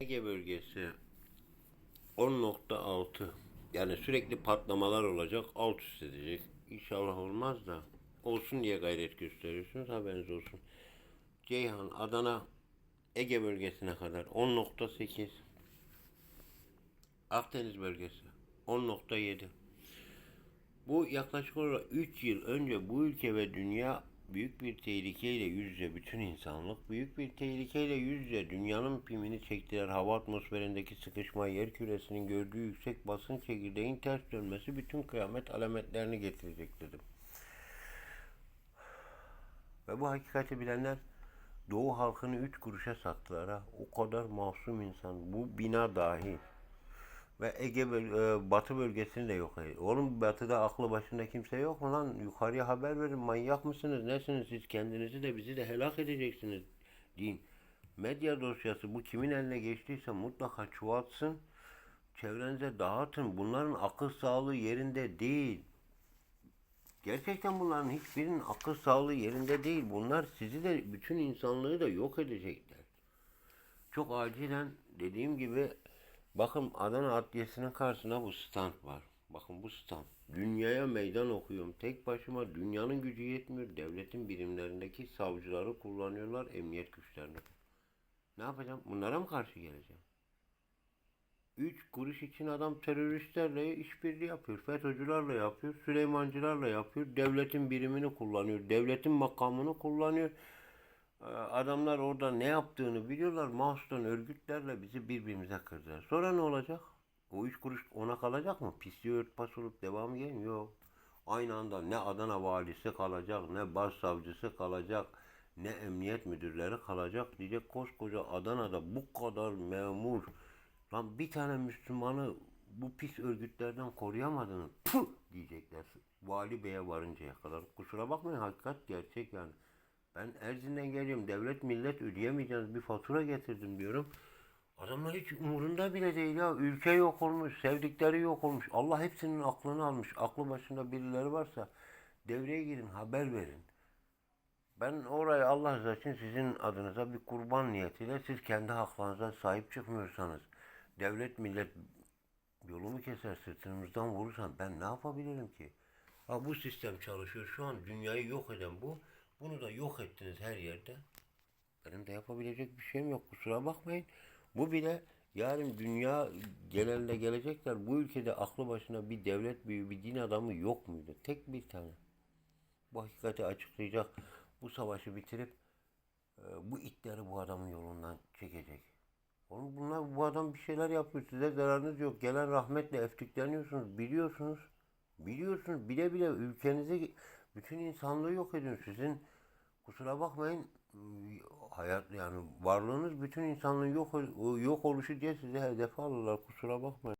Ege bölgesi 10.6 yani sürekli patlamalar olacak alt üst edecek. İnşallah olmaz da olsun diye gayret gösteriyorsunuz haberiniz olsun. Ceyhan, Adana, Ege bölgesine kadar 10.8 Akdeniz bölgesi 10.7 Bu yaklaşık olarak 3 yıl önce bu ülke ve dünya büyük bir tehlikeyle yüz yüze bütün insanlık büyük bir tehlikeyle yüz yüze dünyanın pimini çektiler. Hava atmosferindeki sıkışma, yer küresinin gördüğü yüksek basınç çekirdeğin ters dönmesi bütün kıyamet alametlerini getirecek dedim. Ve bu hakikati bilenler Doğu halkını üç kuruşa sattılar ha. O kadar masum insan. Bu bina dahil. Ve Ege böl e, Batı bölgesini de yok ediyor. Oğlum Batı'da aklı başında kimse yok mu lan? Yukarıya haber verin. Manyak mısınız? Nesiniz siz? Kendinizi de bizi de helak edeceksiniz. Deyin. Medya dosyası bu kimin eline geçtiyse mutlaka çoğaltsın. Çevrenize dağıtın. Bunların akıl sağlığı yerinde değil. Gerçekten bunların hiçbirinin akıl sağlığı yerinde değil. Bunlar sizi de bütün insanlığı da yok edecekler. Çok acilen dediğim gibi bakın Adana Adliyesi'nin karşısına bu stand var. Bakın bu stand. Dünyaya meydan okuyorum. Tek başıma dünyanın gücü yetmiyor. Devletin birimlerindeki savcıları kullanıyorlar. Emniyet güçlerini. Ne yapacağım? Bunlara mı karşı geleceğim? Üç kuruş için adam teröristlerle işbirliği yapıyor. FETÖ'cülerle yapıyor. Süleymancılarla yapıyor. Devletin birimini kullanıyor. Devletin makamını kullanıyor. Ee, Adamlar orada ne yaptığını biliyorlar. Mahsustan örgütlerle bizi birbirimize kırdılar. Sonra ne olacak? O üç kuruş ona kalacak mı? Pisliği örtbas olup devamı gelmiyor. Aynı anda ne Adana valisi kalacak, ne başsavcısı kalacak, ne emniyet müdürleri kalacak. Diyecek koskoca Adana'da bu kadar memur. Lan bir tane Müslümanı bu pis örgütlerden koruyamadığını puh diyecekler. Vali Bey'e varıncaya kadar. Kusura bakmayın hakikat gerçek yani. Ben Erzin'den geliyorum. Devlet millet ödeyemeyeceğiniz bir fatura getirdim diyorum. Adamlar hiç umurunda bile değil ya. Ülke yok olmuş, sevdikleri yok olmuş. Allah hepsinin aklını almış. Aklı başında birileri varsa devreye girin, haber verin. Ben oraya Allah rızası için sizin adınıza bir kurban niyetiyle siz kendi haklarınıza sahip çıkmıyorsanız, devlet millet yolumu keser sırtımızdan vurursan ben ne yapabilirim ki? Ha bu sistem çalışıyor. Şu an dünyayı yok eden bu. Bunu da yok ettiniz her yerde. Benim de yapabilecek bir şeyim yok. Kusura bakmayın. Bu bile yarın dünya genelinde gelecekler. Bu ülkede aklı başına bir devlet büyüğü, bir din adamı yok muydu? Tek bir tane. Bu hakikati açıklayacak. Bu savaşı bitirip e, bu itleri bu adamın yolundan çekecek. Oğlum bunlar bu adam bir şeyler yapıyor. Size zararınız yok. Gelen rahmetle eftikleniyorsunuz. Biliyorsunuz. Biliyorsunuz. Bile bile ülkenizi bütün insanlığı yok ediyorsunuz. Sizin kusura bakmayın hayat yani varlığınız bütün insanlığın yok yok oluşu diye size hedef alırlar. Kusura bakmayın.